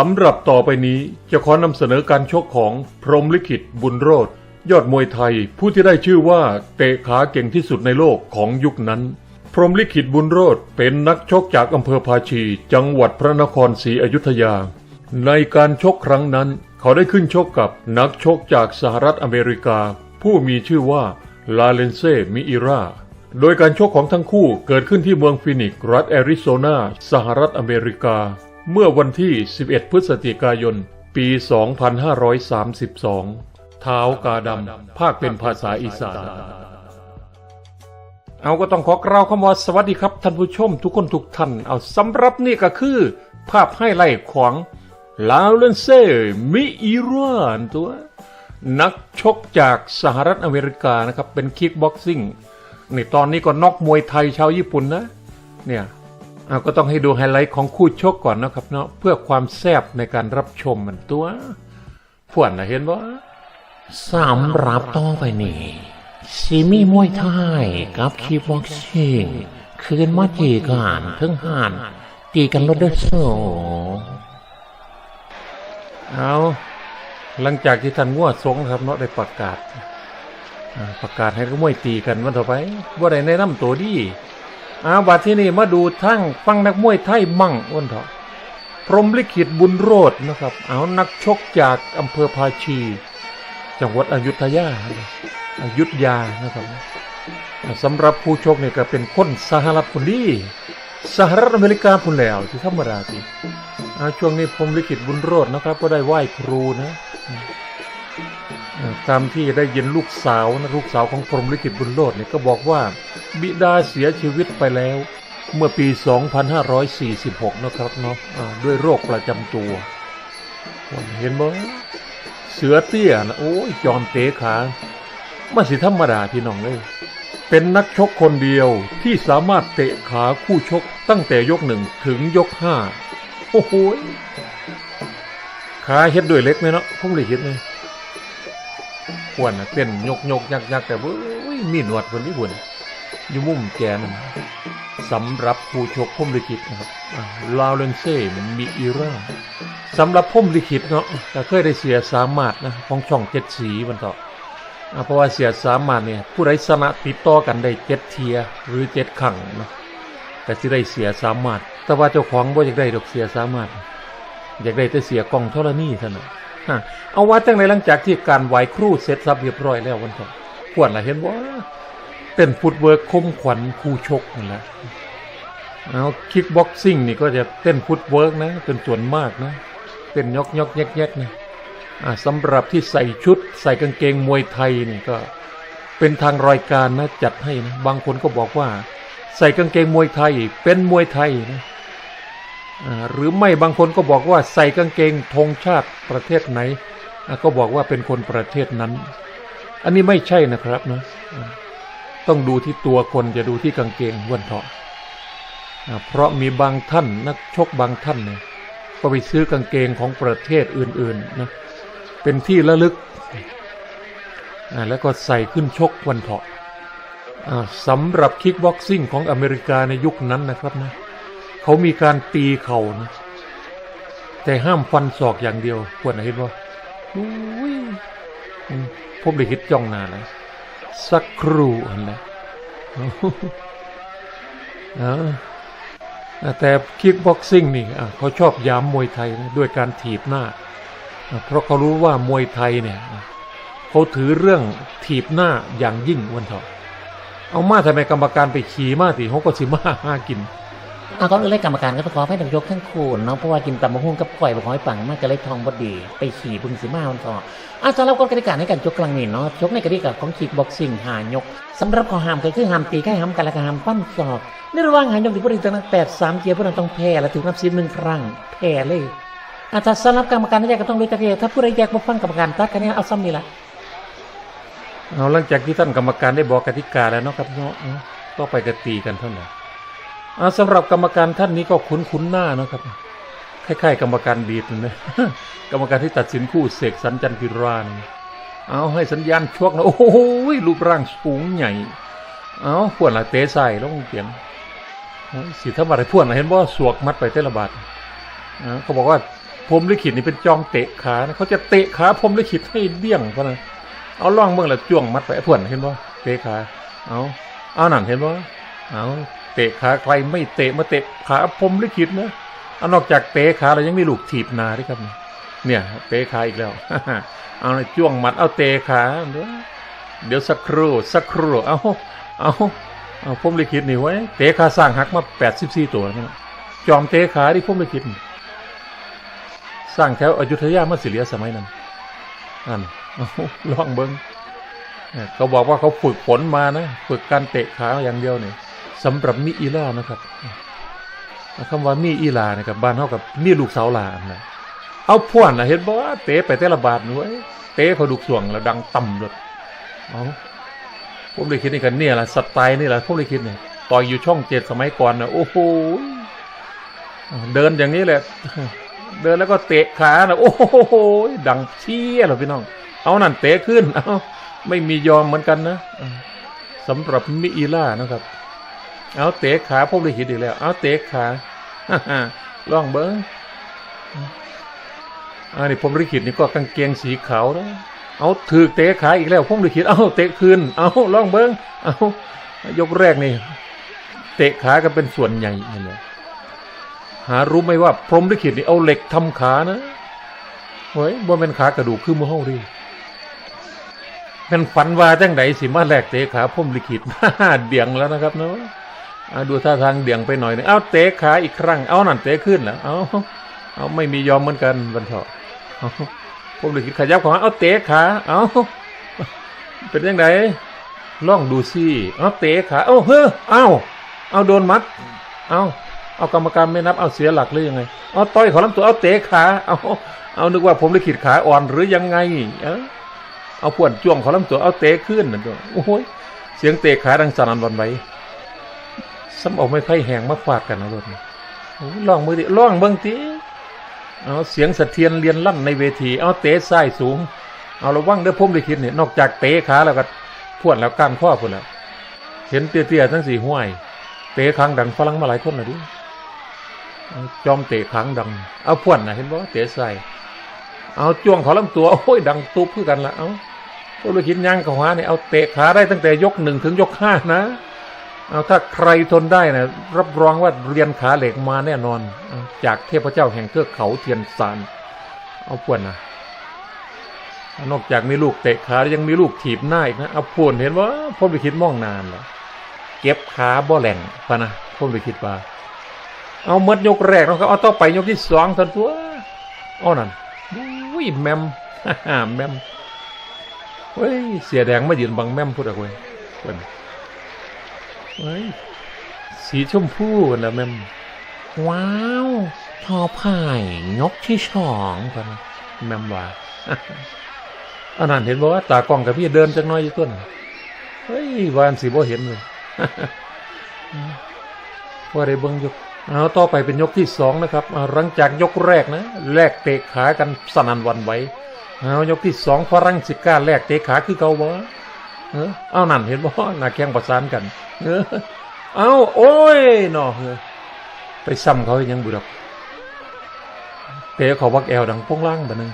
สำหรับต่อไปนี้จะขอนำเสนอการชกของพรมลิขิตบุญโรธยอดมวยไทย ผู้ที่ได้ชื่อว่าเตะขาเก่งที่สุดในโลกของยุคนั้น พรมลิขิตบุญโรธเป็นนักชกจากอำเภอภาชี จังหวัดพระนครศรีอยุธยา ในการชกครั้งนั้น เขาได้ขึ้นชกกับนักชกจากสหรัฐอเมริกา ผู้มีชื่อว่าลาเลนเซมิอิราโดยการชกของทั้งคู่เกิดขึ้นที่เมืองฟินิกซ์รัฐแอริโซนาสหรัฐอเมริกา เมื่อวันที่ 11 พฤศจิกายน ปี 2532 เท้ากาดำภาคเป็นภาษาอีสาน เอาก็ต้องขอกล่าวคำว่าสวัสดีครับท่านผู้ชมทุกคนทุกท่าน เอาสำหรับนี่ก็คือ ภาพให้ไล่ของลาเลนเซ่มิอิรานตัว นักชกจากสหรัฐอเมริกานะครับ เป็นคิกบ็อกซิ่งในตอนนี้ก็นอกมวยไทยชาวญี่ปุ่นนะ เนี่ย เอาก็ต้องให้ดูไฮไลท์ของคู่ชกก่อนนะครับเนาะเพื่อความแซ่บในการรับชมมันตัวพวนนะเห็นบ่สำหรับต่อไปนี้ซีมีมวยไทยกับคีบ็อกซิ่งคืนมาจีกันถึงหานจีกันรถเด้อโซเอาหลังจากที่ท่านงัวสงครับเนาะได้ประกาศประกาศให้ก็มวยตีกันวันต่อไปว่าได้แนะนำตัวดี อาบัดที่นี่มาดูทั้งฟังนักมวยไทยมั่งวันเถอะพรหมลิขิตบุญโรดนะครับ เอานักชกจากอำเภอภาชี จังหวัดอยุธยาอยุธยานะครับสำหรับผู้ชกเนี่ยก็เป็นคนสหรัฐคนดีสหรัฐอเมริกาพุ่นแล้วที่ธรรมดาสิอ่าช่วงนี้ผมลิขิตบุญโรจน์นะครับ ก็ได้ไหว้ครูนะตามที่ได้ยินลูกสาวนะลูกสาวของพรหมลิขิตบุญโรจน์เนี่ยก็บอกว่า บิดาเสียชีวิตไปแล้ว เมื่อปี 2546 นะครับเนาะอ่าด้วยโรคประจำตัวเห็นบ่เสือเตี้ยนะโอ้ยจอมเตะขามาสิธรรมดาพี่น้องเลยเป็นนักชกคนเดียวที่สามารถเตะขาคู่ชกตั้งแต่ยกหนึ่งถึงยกห้าโอ้โหขาเฮ็ดด้วยเล็กไหมเนาะผมเลยเฮ็ดเลยหวนนะเต้นยกยกยักยักแต่เว้ยมีหนวดคนนี้หวน อยู่มุมแกนั่นสำหรับผู้ชกผมลิขิตนะครับลาวเลนเซ่มีอีราสำหรับผมลิขิตเนาะแต่เคยได้เสียสามารถนะของช่องเจ็ดสีมันต่ออ่าเพราะว่าเสียสามารถเนี่ยผู้ใดชนะติดต่อกันได้เจ็ดเทียหรือเจ็ดขังเนาะแต่สิได้เสียสามารถ แต่ว่าเจ้าของบ่อยากได้ดอกเสียสามารถ อยากได้แต่เสียกองธรณีเท่านั้นเอาว่าจังไรหลังจากที่การไหวครูเสร็จสับเรียบร้อยแล้ววันก่อนขวัญล่ะเห็นว่า เป็นฟุตเวิร์กคมขวัญคู่ชกนั่นแหละเอาคิกบ็อกซิ่งนี่ก็จะเต้นฟุตเวิร์กนะเป็นส่วนมากนะเต้นยกยกแยกแยกนะอ่าสำหรับที่ใส่ชุด ใส่กางเกงมวยไทยนี่ก็เป็นทางรายการนะจัดให้นะบางคนก็บอกว่า ใส่กางเกงมวยไทย เป็นมวยไทยนะหรือไม่บางคนก็บอกว่าใส่กางเกงธงชาติประเทศไหน ก็บอกว่าเป็นคนประเทศนั้น อันนี้ไม่ใช่นะครับนะ ต้องดูที่ตัวคนจะดูที่กางเกงวันเถาะอ่าเพราะมีบางท่านนักชกบางท่านเนี่ยก็ไปซื้อกางเกงของประเทศอื่นๆนะเป็นที่ระลึกแล้วก็ใส่ขึ้นชกวันเถาะอ่าสำหรับคิกบ็อกซิ่งของอเมริกาในยุคนั้นนะครับนะเขามีการตีเข่านะแต่ห้ามฟันศอกอย่างเดียวควรเห็นว่าผมได้คิดจ้องนานแล้ว สักครู่อันะแต่คิกบ็อกซิ่งนี่เขาชอบย้ำมวยไทยนะด้วยการถีบหน้า เพราะเขารู้ว่ามวยไทยเนี่ยเขาถือเรื่องถีบหน้าอย่างยิ่งวันเถอะเอามาทำไมกรรมการไปขี่มาสิเขาก็สิมาหากิน เอาก็เลยกรรมการก็ต้องขอให้นักยกทั้งคู่เนาะเพราะว่ากินตำมะฮุ่งกับก่อยบะหอยปังมากก็เลยทองบดี ไปขี่บึงสีมาวันต่ออะสำหรับกฎกติกาในการชกครั้งนี้เนาะชกในกติกาของคิกบ็อกซิ่งหายกสำหรับข้อห้ามก็คือห้ามตีใกล้ห้ามกันและกห้ามปั้นศอกในระหว่างหายกที่ผู้ใดตั้งแปดสามเกียร์ผู้นั้นต้องแพ้และถูกนับสิบหนึ่งครั้งแพ้เลยอาจจะสำหรับกรรมการที่แยกก็ต้องรู้จักเองถ้าผู้ใดแยกมาฟังกรรมการตัดคะแนนเอาซ้ำนี่ละเอาหลังจากที่ท่านกรรมการได้บอกกติกาแล้วเนาะครับเนาะเอาก็ไปกตีกันเท่านั้น สำหรับกรรมการท่านนี้ก็คุ้นคุ้นๆหน้าเนาะครับคล้ายๆกรรมการดีดนะกรรมการที่ตัดสินคู่เสกสรรจันพิราน เอาให้สัญญาณชวกนะโอ้โหรูปร่างสูงใหญ่ เอาพวดละเตะใส่แล้วเขียนสิถ้ามาได้พวนเห็นว่าสวกมัดไปเทละบาทอ่าเขาบอกว่าผมลิขิตนี่เป็นจอมเตะขานะเขาจะเตะขาผมลิขิตให้เดี่ยงเพราะนะเอาล่องเมืองล้วจ้วงมัดไปเพื่อนเห็นบ่าเตะขา เอาเอานั่นเห็นบ่าเอา เตะขาใครไม่เตะมาเตะขาผมลิขิตนะเอานอกจากเตะขาแล้วยังมีลูกถีบนาด้วยครับ เนี่ยเตะขาอีกแล้วเอาจ้วงมัดเอาเตะขาเดี๋ยวสักครู่สักครู่เอาเอาเอาผมลิขิตนี่ไว้เตะขาสร้างหักมา84ตัวนะจอมเตะขาที่ผมลิขิตสร้างแถวอยุธยามาสิเลียสมัยนั้นนั่นเอาลองเบิงเนี่ยเขาบอกว่าเขาฝึกฝนมานะ ฝึกการเตะขาอย่างเดียวเนี่ย สำหรับมีอีลานะครับคำว่ามีอีลาเนี่ยกับบ้านเท่ากับมีลูกสาวลานะเอาพ่วนนะเห็นบ่ว่าเตะไปแต่ละบาทหน่วยเตะเขาดุกส่วงแล้วดังต่ำเลยเอาผมเลยคิดนี่กันเนี่ยแหละสไตล์นี่แหละผมเลยคิดเนี่ยต่อยอยู่ช่องเจ็ดสมัยก่อนนะโอ้โหเดินอย่างนี้แหละ เดินแล้วก็เตะขานะโอ้โหดังเชี่ยเหรอพี่น้อง เอานั่นเตะขึ้นเอาไม่มียอมเหมือนกันนะอ่าสำหรับมิอีล่านะครับ เอาเตะขาพวกลิขิตอีกแล้ว เอาเตะขาล่องเบิ้งอันนี้ผมลิขิตนี่ก็กางเกงสีขาวนะเอาถือเตะขาอีกแล้วพวกลิขิตเอาเตะคืน เอาล่องเบิ้งเอายกแรกนี่ เตะขากันเป็นส่วนใหญ่นี่แหละหารู้ไหมว่า พรหมลิขิตนี่เอาเหล็กทำขานะเฮ้ยว่าเป็นขากระดูกคือมือเฮาดิเป็นฝันว่าจังไดสิมาแหลกเตะขาพรหมลิขิตเดี่ยงแล้วนะครับเนาะ อ่าดูท่าทางเดี่ยงไปหน่อยหนึงเอาเตะขาอีกครั้ง เอานั่นเตะขึ้นแล้วเอาเอาไม่มียอมเหมือนกันบันเถาะเอาพรหมลิขิตขยับของเอาเตะขาเอาเป็นยังไงล่องดูสิเอาเตะขาเอาเฮ้อเอาเอาโดนมัด เอาเอากรรมการไม่นับเอาเสียหลักหรือยังไงเอาต่อยขอลำตัวเอาเตะขาเอาเอานึกว่าผมเลิขิตขาอ่อนหรือยังไง เออเอาพวนจ้วงขอลำตัวเอาเตะขึ้นนั่นตัวโอ้โหยเสียงเตะขาดังสนั่นวันไหว ซ้ำเอาไม่ไพ่แหงมาฟาดกันเอารถนี่โอ้ยลองมือดิลองเบิ่งทีเอาเสียงสะเทียนเรียนลั่นในเวทีเอาเตะซ้ายสูง เอาระวังเด้อผมลิขิตเนี่ยนอกจากเตะขาแล้วก็พวนแล้วก้านข้อพุ่นแล้วเห็นเตี้ยๆทั้งสี่ห้วย เตะครั้งดังฝรั่งมาหลายคนเลยดิจอมเตะครั้งดัง เอาพ่วนนะเห็นบ่เตะใส่เอาจ้วงเขาลำตัวโอ้ยดังตุบคือกันละเอาพวกลูกหินย่างเขาหาเนี่ยเอาเตะขาได้ตั้งแต่ยกหนึ่งถึงยกห้านะ เอาถ้าใครทนได้นะรับรองว่าเรียนขาเหล็กมาแน่นอน จากเทพเจ้าแห่งเทือกเขาเทียนซานเอาพวนนะนอกจากมีลูกเตะขาแล้วยังมีลูกถีบหน้าอีกนะเอาพวนเห็นว่าพ่อไปคิดมองนานแล้วเก็บขาบ่แหล่งปะนะผมไปคิดว่าเอาเมดยกแรกนะครับเอาต่อไปยกที่สองทันตัวเอนั่นอุ้ยแมมแมมเฮ้ยเสียแดงมายืนบังแมมพูดอะไรเว้ย เฮ้ย สีชมพูนะแมมว้าวทอผ่ายยกที่สองปะนะแมมว่าอันนั้นเห็นบอกว่าตากล้องกับพี่เดินจังน้อยอยู่ต้นเฮ้ยวานสีบ่เห็นเลยว่าได้เบิ้งยกเอาต่อไปเป็นยกที่สองนะครับหลังจากยกแรกนะแลกเตะขากันสนันวันไหวเอายกที่สองฝรั่งสิก้าแลกเตะขาคือเกาบ่ เออเอานั่นเห็นบ่หน้าแข้งประสานกัน เออเอาโอ้ยนาะเออไปซ้ำเขายังบุดอกเตะเขาวักแอวดังโป้งล่างบะนึง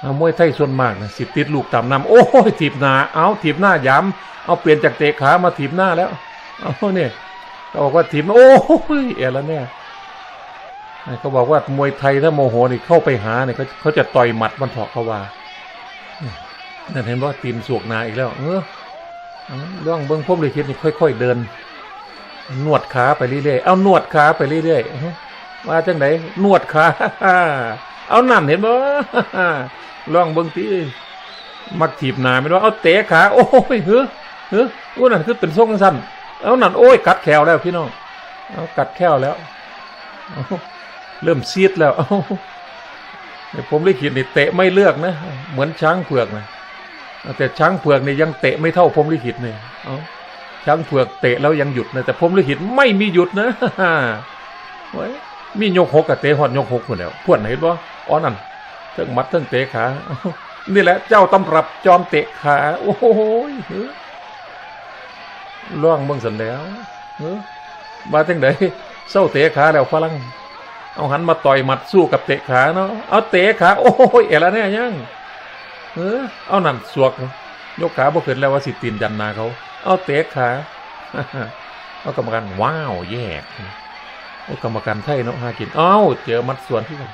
เอามวยไทยส่วนมากนะสิติดลูกตามน้ำโอ้ยถีบหน้าเอาถีบหน้าย้ำเอาเปลี่ยนจากเตะขามาถีบหน้าแล้วเอาเนี่ยเขาบอกว่าทีมโอ้ยเอแล้วเนี่ยเขาบอกว่ามวยไทยถ้าโมโหนี่เข้าไปหาเนี่ยเขาเขาจะต่อยหมัดมันถาะเขาว่านั่นเห็นว่าทีมสวกนาอีกแล้ว เออ เรื่องเบิ้องพุ่มเลยคิดนี่ค่อย ๆ เดิน นวดขาไปเรื่อยๆเอานวดขาไปเรื่อยๆเอ้าว่าจังไหนนวดขาเอานั่นเห็นบ่ลองเบิ้องทีมักถีบหนาไม่รู้เอาเตะขาโอ้ยเฮ้อเฮ้ออู้นั่นคือเป็นทรงสั้นเอานั่นโอ้ยกัดแขวแล้วพี่น้องเอากัดแขวแล้วเริ่มซีดแล้วเอาเนี่ยผมลิขิตนี่เตะไม่เลือกนะ เหมือนช้างเผือกนะ แต่ช้างเผือกนี่ยังเตะไม่เท่าผมลิขิตเนี่ยเอาช้างเผือกเตะแล้วยังหยุดนะแต่ผมลิขิตไม่มีหยุดนะเว้ยมียกหกกับเตะหอดยกหกหมดแล้วพวดเห็นบ่อ๋อนั่นเทั้งมัดเทั้งเตะขานี่แหละ เจ้าตำรับจอมเตะขาโอ้โหเฮ้ยล่องเบิ่งสันแล้วเออมาจังไดเศร้าเตะขาแล้วฝรั่งเอาหันมาต่อยหมัดสู้กับเตะขาเนาะเอาเตะขาโอ้ยเอละเนี่ยยัง เออ เอานั่นสวก ยกขาบ่ขึ้นแล้วว่าสิตีนยันนาเขา เอาเตะขาเอากรรมการว้าวแย่โอ้กรรมการไทยเนาะหากิน เอ้าเจอมัดส่วนที่กัน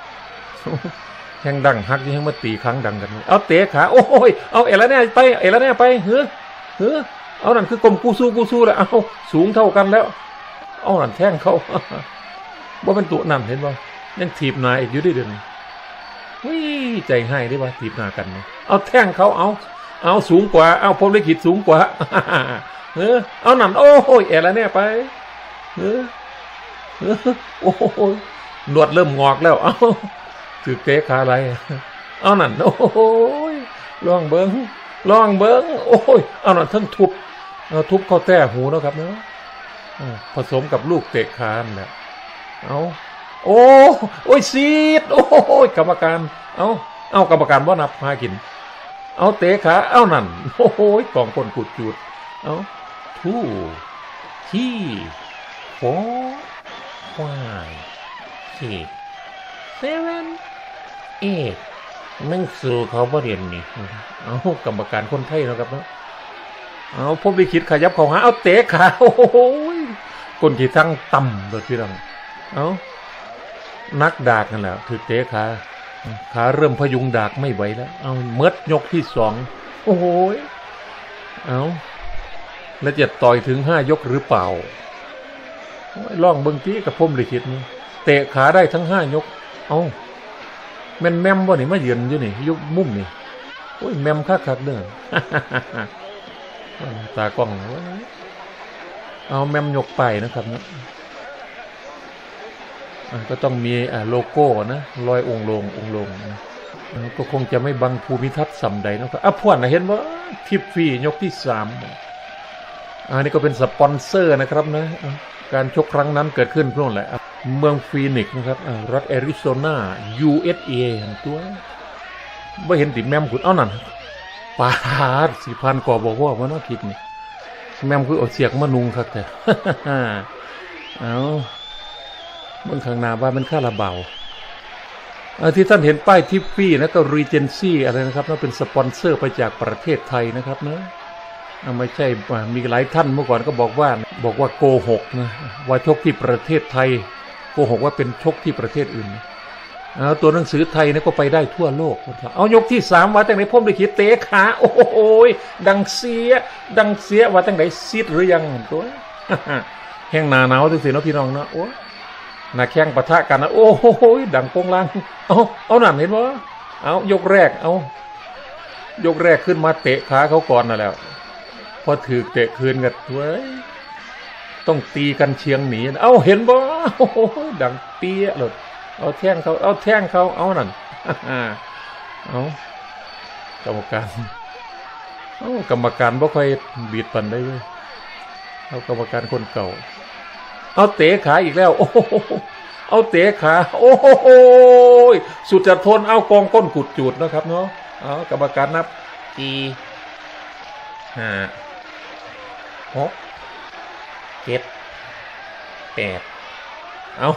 แข่งดังฮักยังมาตีครั้งดังกัน เอาเตะขา โอ้ย เอาเอละเนี่ยไป เอละเนี่ยไปเฮ้อเฮ้อเอานั่นคือกลมกูสู้กูสู้แล้วเอาสูงเท่ากันแล้ว เอานั่นแท่งเขาว่าเป็นตัวนั่นเห็นบ่ยังถีบนาอีกอยู่ดิเดี๋ยวนี้ วิใจให้ได้ป่ะถีบหนากันเอาแท่งเขาเอาเอาสูงกว่า เอาพรมลิขิตสูงกว่าเออเอานั่นโอ้ยเอละเนี่ยไปเออเออโอ้ยหนวดเริ่มงอกแล้วเอาถือเตะขาอะไรเอานั่นโอ้ยลองเบิ้งลองเบิ้งโอ้ยเอานั่นทั้งทุบเอาทุบเข้าแต้หูเนาะครับเนาะผสมกับลูกเตะขานั่นแหละเอา โอ้โอ้ยซีดโอ้ยกรรมการ เอาเอากรรมการว่านับพากิน เอาเตะขา เอานั่น โอ้โหกองคนกุดจุด เอาทูที่โฟควายเจ็ดเซเว่นเอ็ดมึงสู่เขาบ่เรียนนี่ เอากรรมการคนไทยเนาะครับเนาะเอาพบลิขิตขยับเขาหาเอาเตะขา โอ้โหคนที่ทั้งต่ำเลยพี่น้องเอา นักดากกันแหล้วถือเตะขาขาเริ่มพยุงดากไม่ไหวแล้ว เอาเมดยกที่สองโอ้โหเอาแล้วจะต่อยถึงห้ายกหรือเปล่าล่องเบิ้งตี้กับพรหมลิขิตนี่เตะขาได้ทั้งห้ายก เอาแม่นแมมบ่นี่มาเยือนอยู่นี่ยกมุมนี่โอ้ยแมมคักคักเด้อตากล้องเอาแมมยกไปนะครับเนอะ ก็ต้องมีโลโก้นะรอยองค์ลงองค์ลงก็คงจะไม่บังภูมิทัศน์สำใดนะครับอะพวนนะเห็นว่าทิปฟรียกที่สามอันนี้ก็เป็นสปอนเซอร์นะครับนะการชกครั้งนั้นเกิดขึ้นพรุ่งแหละเมืองฟีนิกซ์นะครับรัฐแอริโซนา USA ตัวไม่เห็นติแมมขุดเอานั่นปาดสี่พันกว่าบอกว่ามันน่าคิดนี่แมมคือเอาเสียกมานุงครับแต่เอา เมืองข้างหน้าว่ามันค่าระเบาที่ท่านเห็นป้ายทิปปี้นะก็รีเจนซี่อะไรนะครับนั่นเป็นสปอนเซอร์ไปจากประเทศไทยนะครับนะอ่าไม่ใช่มีหลายท่านเมื่อก่อนก็บอกว่าบอกว่าโกหกนะว่าชกที่ประเทศไทยโกหกว่าเป็นชกที่ประเทศอื่นนะเอาตัวหนังสือไทยนะก็ไปได้ทั่วโลก เอายกที่สามว่าตั้งไหนพ่มได้ขีดเตะขาโอ้โหยดังเสีย ดังเสียว่าตั้งไหนซีดหรือยังตัวแห้งหนาหนาวจังสิเนะพี่น้องนะโอ้ หน้าแข้งปะทะกันนะโอ้โหดังโปงลังเอาเอาหนันเห็นบ่เอายกแรกเอายกแรกขึ้นมาเตะขาเขาก่อนน่ะแล้ว พอถือเตะคืนกันเว้ยต้องตีกันเชียงหนีนเอาเห็นบ่โอ้โหดังเปี้ยเลยเอาแท่งเขาเอาแท่งเขาเอานั่นเอากรรมการเอากรรมการบ่ค่อยบีดปันได้เว้ยเอากรรมการคนเก่า เอาเตะขาอีกแล้ว โอ้โหเอาเตะขา โอ้โหสุดจะทนเอากองก้นกุดจูดนะครับเนาะเอากรรมการนับสี่ห้าหกเจ็ดแปดเอา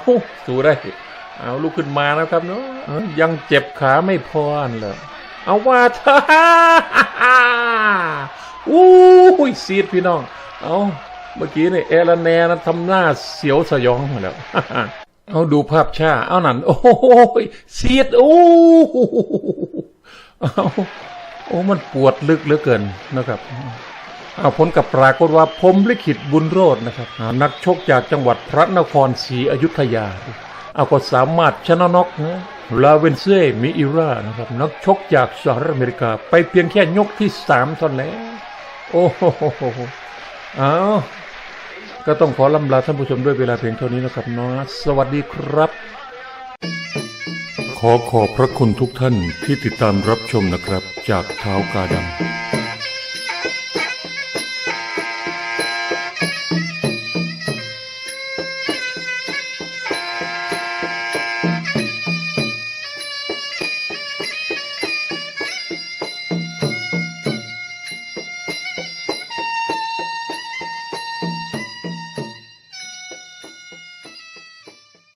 สู้ได้เอาลุกขึ้นมานะครับเนาะเอ้ยยังเจ็บขาไม่พออันเลยเอาว่าเธออู้ยซีดพี่น้อง เอา เมื่อกี้นี่เอลแนนะทำหน้าเสียวสยองมาแล้วเอาดูภาพช้า เอานั่นโอ้ยซียดโอ้เอาโอ้มันปวดลึกเหลือเกินนะครับเอาผลกับปรากฏว่าพรมลิขิตบุญโรจน์นะครับ นักชกจากจังหวัดพระนครศรีอยุธยา เอาก็สามารถชนะน็อกนะลาเวนเซ่มิอิรานะครับ นักชกจากสหรัฐอเมริกา ไปเพียงแค่ยกที่สามเท่านั้นโอ้โหเอา ก็ต้องขอลำลาท่านผู้ชมด้วยเวลาเพียงเท่านี้นะครับเนาะสวัสดีครับ ขอขอบพระคุณทุกท่านที่ติดตามรับชมนะครับ จากเท้ากาดำ